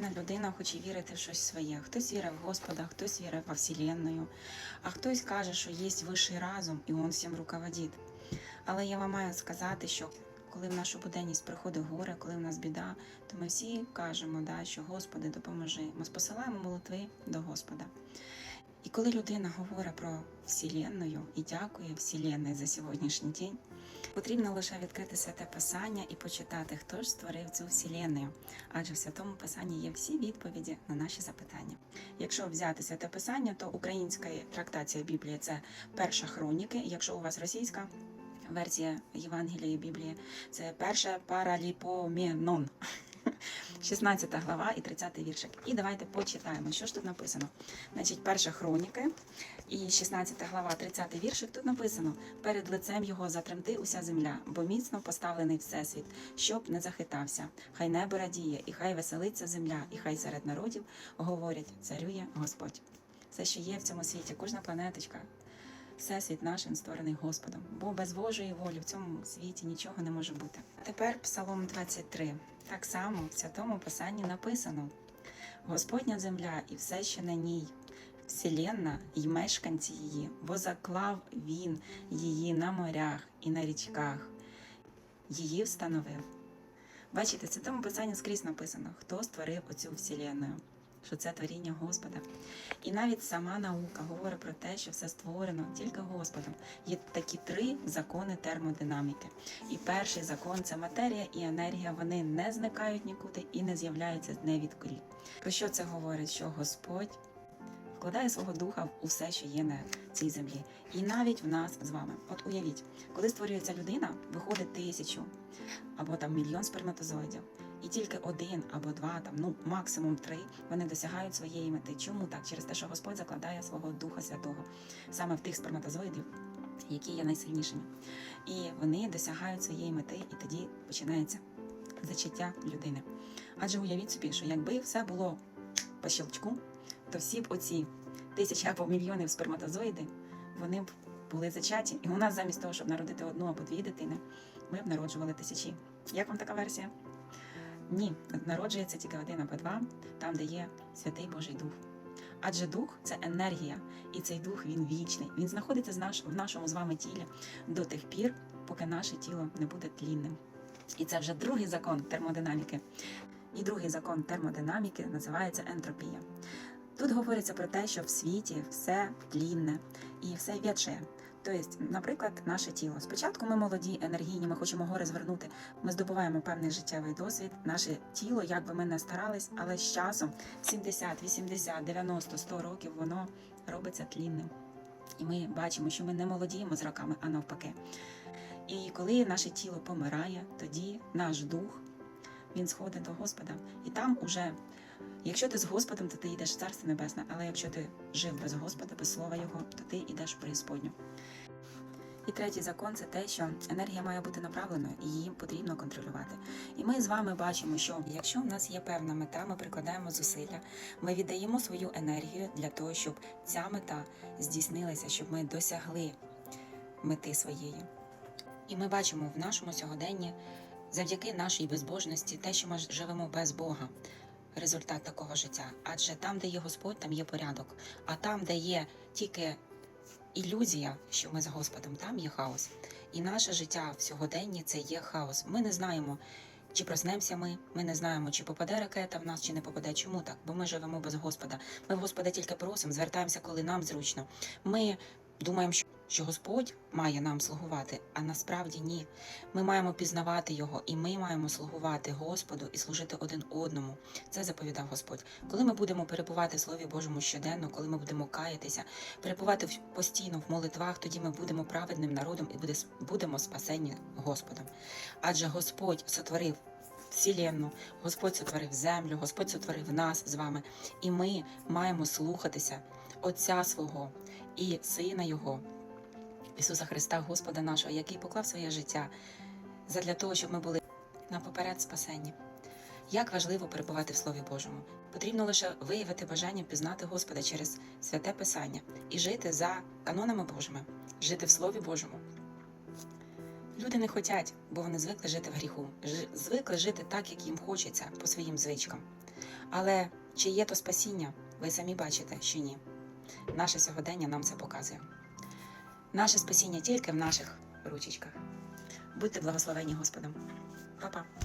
кожна людина хоче вірити в щось своє. Хтось вірить в Господа, хтось вірить во Вселенную, а хтось каже, що є вищий разум і він всім руководить. Але я вам маю сказати, що коли в нашу буденність приходить горе, коли в нас біда, то ми всі кажемо, да, що Господи, допоможи. Ми посилаємо молитви до Господа. І коли людина говорить про Вселенную і дякує Вселенной за сьогоднішній день, потрібно лише відкрити святе писання і почитати, хто ж створив цю Вселенную. Адже в святому писанні є всі відповіді на наші запитання. Якщо взяти святе писання, то українська трактація Біблії це перша хроніки. Якщо у вас російська версія Євангелія Біблії, це перша параліпоменон. 16 глава і 30 віршик. І давайте почитаємо, що ж тут написано. Значить, перша хроніки і 16 глава, 30 віршик. Тут написано: перед лицем його затремти уся земля, бо міцно поставлений всесвіт, щоб не захитався. Хай небо радіє, і хай веселиться земля, і хай серед народів говорять: царює Господь. Все, що є в цьому світі, кожна планеточка. Всесвіт наш він створений Господом, бо без Божої волі в цьому світі нічого не може бути. Тепер Псалом 23. Так само в святому писанні написано: Господня земля і все, що на ній, вселенна і мешканці її, бо заклав він її на морях і на річках, її встановив. Бачите, в цьому писанні скрізь написано, хто створив оцю вселенную, що це творіння Господа. І навіть сама наука говорить про те, що все створено тільки Господом. Є такі три закони термодинаміки. І перший закон це матерія і енергія. Вони не зникають нікуди і не з'являються невідкрі. Про що це говорить? Що Господь вкладає свого духа в усе, що є на цій землі, і навіть в нас з вами. От уявіть, коли створюється людина, виходить тисячу або там мільйон сперматозоїдів. І тільки один або два, там ну максимум три, вони досягають своєї мети. Чому так? Через те, що Господь закладає свого Духа Святого саме в тих сперматозоїдів, які є найсильнішими. І вони досягають своєї мети, і тоді починається зачаття людини. Адже уявіть собі, що якби все було по щелчку, то всі б оці тисячі або мільйонів сперматозоїди, вони б були зачаті. І у нас замість того, щоб народити одну або дві дитини, ми б народжували тисячі. Як вам така версія? Ні, народжується тільки один або два, там, де є святий Божий Дух. Адже дух це енергія, і цей дух він вічний. Він знаходиться в нашому з вами тілі до тих пір, поки наше тіло не буде тлінним. І це вже другий закон термодинаміки. І другий закон термодинаміки називається ентропія. Тут говориться про те, що в світі все тлінне і все в'яче. Тобто, наприклад, наше тіло. Спочатку ми молоді, енергійні, ми хочемо гори звернути. Ми здобуваємо певний життєвий досвід. Наше тіло, як би ми не старались, але з часом 70, 80, 90, 100 років воно робиться тлінним. І ми бачимо, що ми не молодіємо з роками, а навпаки. І коли наше тіло помирає, тоді наш дух він сходить до Господа. І там уже, якщо ти з Господом, то ти йдеш в Царство Небесне, але якщо ти жив без Господа, без слова Його, то ти йдеш в преісподню. І третій закон це те, що енергія має бути направленою і її потрібно контролювати. І ми з вами бачимо, що якщо в нас є певна мета, ми прикладаємо зусилля, ми віддаємо свою енергію для того, щоб ця мета здійснилася, щоб ми досягли мети своєї. І ми бачимо в нашому сьогоденні, завдяки нашій безбожності, те, що ми живемо без Бога. Результат такого життя. Адже там, де є Господь, там є порядок. А там, де є тільки ілюзія, що ми з Господом, там є хаос. І наше життя в сьогоденні це є хаос. Ми не знаємо, чи проснемося ми, ми не знаємо, чи попаде ракета в нас, чи не попаде. Чому так? Бо ми живемо без Господа. Ми в Господа тільки просимо, звертаємося, коли нам зручно. Ми думаємо, що. Що Господь має нам слугувати, а насправді ні. Ми маємо пізнавати Його, і ми маємо слугувати Господу і служити один одному. Це заповідав Господь. Коли ми будемо перебувати в Слові Божому щоденно, коли ми будемо каятися, перебувати постійно в молитвах, тоді ми будемо праведним народом і будемо спасені Господом. Адже Господь сотворив Вселенну, Господь сотворив землю, Господь сотворив нас з вами, і ми маємо слухатися Отця свого і Сина Його. Ісуса Христа, Господа нашого, який поклав своє життя задля того, щоб ми були на поперед спасенні. Як важливо перебувати в Слові Божому. Потрібно лише виявити бажання пізнати Господа через святе Писання і жити за канонами Божими, жити в Слові Божому. Люди не хочуть, бо вони звикли жити в гріху, звикли жити так, як їм хочеться, по своїм звичкам. Але чи є то спасіння, ви самі бачите, що ні. Наше сьогодення нам це показує. Наше спасіння тільки в наших ручечках. Будьте благословені Господом. Па-па.